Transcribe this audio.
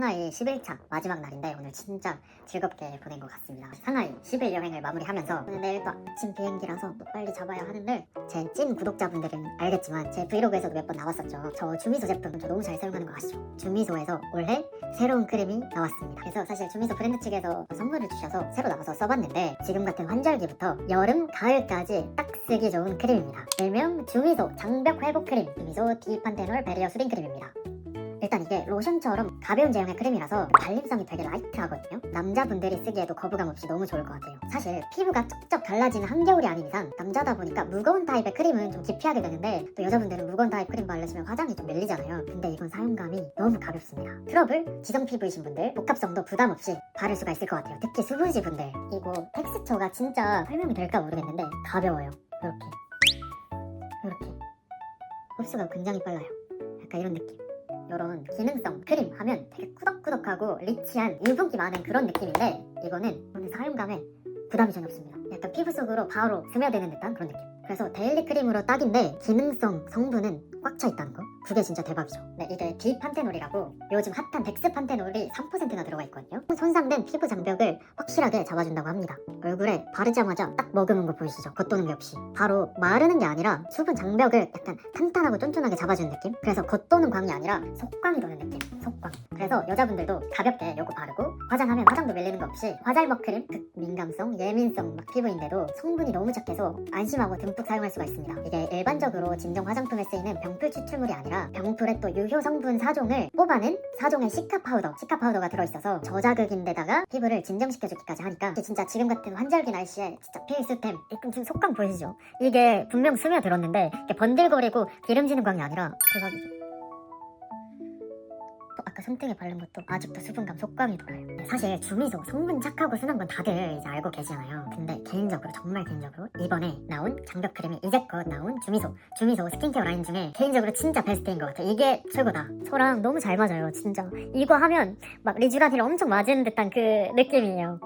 상하이 11차 마지막 날인데 오늘 진짜 즐겁게 보낸 것 같습니다. 상하이 10일 여행을 마무리하면서 오늘 내일 또 아침 비행기라서 또 빨리 잡아야 하는데 제 찐 구독자분들은 알겠지만 제 브이로그에서도 몇 번 나왔었죠. 저 주미소 제품 저 너무 잘 사용하는 거 아시죠? 주미소에서 올해 새로운 크림이 나왔습니다. 그래서 사실 주미소 브랜드 측에서 선물을 주셔서 새로 나와서 써봤는데 지금 같은 환절기부터 여름, 가을까지 딱 쓰기 좋은 크림입니다. 일명 주미소 장벽 회복 크림 주미소 디판테놀 베리어 수딩 크림입니다. 일단 이게 로션처럼 가벼운 제형의 크림이라서 발림성이 되게 라이트하거든요. 남자분들이 쓰기에도 거부감 없이 너무 좋을 것 같아요. 사실 피부가 쩍쩍 갈라지는 한겨울이 아닌 이상 남자다 보니까 무거운 타입의 크림은 좀 기피하게 되는데 또 여자분들은 무거운 타입 크림 바르시면 화장이 좀 밀리잖아요. 근데 이건 사용감이 너무 가볍습니다. 트러블, 지성 피부이신 분들 복합성도 부담 없이 바를 수가 있을 것 같아요. 특히 수분지 분들 이거 텍스처가 진짜 설명이 될까 모르겠는데 가벼워요. 이렇게 이렇게 흡수가 굉장히 빨라요. 약간 이런 느낌. 이런 기능성 크림 하면 되게 꾸덕꾸덕하고 리치한 유분기 많은 그런 느낌인데 이거는 오늘 사용감에 부담이 전혀 없습니다. 약간 피부 속으로 바로 스며드는 듯한 그런 느낌. 그래서 데일리 크림으로 딱인데 기능성 성분은 꽉 차 있다는 거. 그게 진짜 대박이죠. 네, 이게 디판테놀이라고 요즘 핫한 덱스판테놀이 3%나 들어가 있거든요. 손상된 피부 장벽을 확실하게 잡아준다고 합니다. 얼굴에 바르자마자 딱 머금은 거 보이시죠? 겉도는 게 없이. 바로 마르는 게 아니라 수분 장벽을 약간 탄탄하고 쫀쫀하게 잡아주는 느낌? 그래서 겉도는 광이 아니라 속광이 도는 느낌. 속광. 그래서 여자분들도 가볍게 요거 바르고 화장하면 화장도 밀리는 거 없이 화잘먹 크림 극 민감성, 예민성 막 피부인데도 성분이 너무 착해서 안심하고 듬뿍 사용할 수가 있습니다. 이게 일반적으로 진정 화장품에 쓰이는 병풀 추출물이 아니라 병풀의 또 유효 성분 4종을 뽑아낸 4종의 시카 파우더, 시카 파우더가 들어있어서 저자극인데다가 피부를 진정시켜주기까지 하니까 이게 진짜 지금 같은 환절기 날씨에 진짜 필수템. 이금 지금 속광 보이시죠? 이게 분명 스며들었는데 번들거리고 기름지는 광이 아니라 대박이죠. 또 아까 손등에 바른 것도 아직도 수분감 속광이 돌아요. 네, 사실 주미소 성분 착하고 순한 건 다들 이제 알고 계시잖아요. 근데 개인적으로 정말 개인적으로 이번에 나온 장벽 크림이 이제껏 나온 주미소 주미소 스킨케어 라인 중에 개인적으로 진짜 베스트인 것 같아요. 이게 최고다. 저랑 너무 잘 맞아요, 진짜. 이거 하면 막 리쥬라딜 엄청 맞은 듯한 그 느낌이에요.